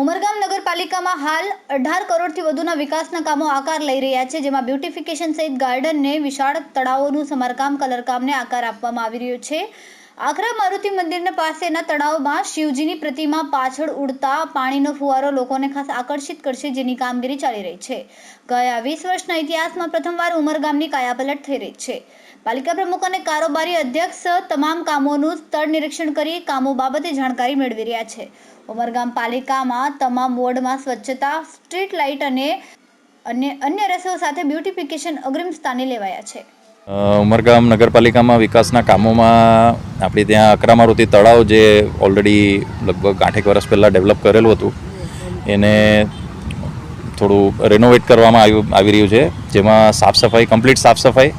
ઉમરગામ નગરપાલિકામાં હાલ અઢાર કરોડથી વધુના વિકાસના કામો આકાર લઈ રહ્યા છે, જેમાં બ્યુટિફિકેશન સહિત ગાર્ડનને વિશાળ તળાવોનું સમારકામ, કલરકામને આકાર આપવામાં આવી રહ્યો છે. આખરા મારુતિ મંદિરના પાસેના તળાવમાં શિવજીની પ્રતિમા પાછળ ઉડતા પાણીનો ફુવારો લોકોને ખાસ આકર્ષિત કરશે જેની કામગીરી ચાલી રહી છે. ગયા વીસ વર્ષના ઇતિહાસમાં પ્રથમવાર ઉમરગામની કાયાપલટ થઈ રહી છે. પાલિકા પ્રમુખ અને કારોબારી અધ્યક્ષ તમામ કામોનું સ્થળ નિરીક્ષણ કરી કામો બાબતે જાણકારી મેળવી રહ્યા છે. ઉમરગામ પાલિકામાં તમામ વોર્ડમાં સ્વચ્છતા, સ્ટ્રીટ લાઇટ અને અન્ય અન્ય રસો સાથે બ્યુટિફિકેશન અગ્રિમ સ્થાને લેવાયા છે. ઉમરગામ નગરપાલિકામાં વિકાસના કામોમાં આપણે ત્યાં અકરામારુતિ તળાવ જે ઓલરેડી લગભગ આઠેક વર્ષ પહેલાં ડેવલપ કરેલું હતું, એને થોડું રેનોવેટ કરવામાં આવ્યું, આવી રહ્યું છે. જેમાં સાફ સફાઈ કમ્પ્લીટ સાફ સફાઈ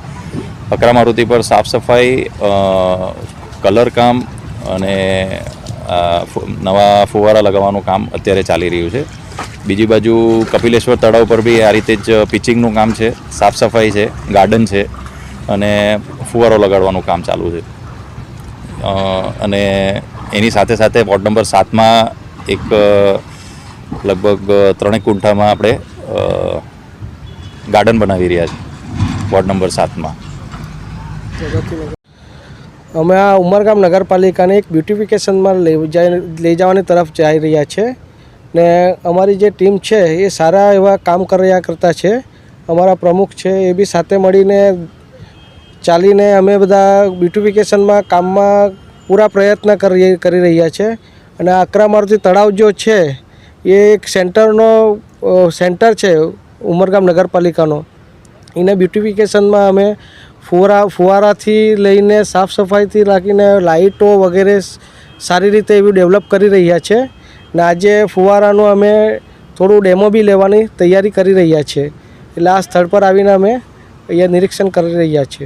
અકરામારુતિ પર સાફ સફાઈ કલર કામ અને નવા ફુવારા લગાવવાનું કામ અત્યારે ચાલી રહ્યું છે. બીજી બાજુ કપિલેશ્વર તળાવ પર બી આ રીતે જ પિચિંગનું કામ છે. સાફ સફાઈ છે ગાર્ડન છે. અને ફુવારો લગાડવાનું કામ ચાલુ છે. અને એની સાથે સાથે વોર્ડ નંબર સાતમાં એક લગભગ ત્રણેક કુંઠામાં આપણે ગાર્ડન બનાવી રહ્યા છીએ વોર્ડ નંબર સાતમાં. અમે આ ઉમરગામ નગરપાલિકાને એક બ્યુટિફિકેશનમાં લઈ જાય, લઈ જવાની તરફ જઈ રહ્યા છે ને અમારી જે ટીમ છે એ સારા એવા કામ કર્યા કરતા છે. અમારા પ્રમુખ છે એ બી સાથે મળીને ચાલીને અમે બધા બ્યુટિફિકેશનમાં કામમાં પૂરા પ્રયત્ન કરી કરી રહ્યા છે. અને આકરા મારુતિ તળાવ જો છે, એ એક સેન્ટરનો સેન્ટર છે, ઉમરગામ નગરપાલિકાનો. એને બ્યુટિફિકેશનમાં અમે ફુવારા, ફુવારાથી લઈને સાફ સફાઈથી રાખીને લાઇટો વગેરે સારી રીતે એવું ડેવલપ કરી રહ્યા છે. ને આજે ફુવારાનું અમે થોડું ડેમો બી લેવાની તૈયારી કરી રહ્યા છીએ એટલે આ સ્થળ પર આવીને અમે અહીંયા નિરીક્ષણ કરી રહ્યા છીએ.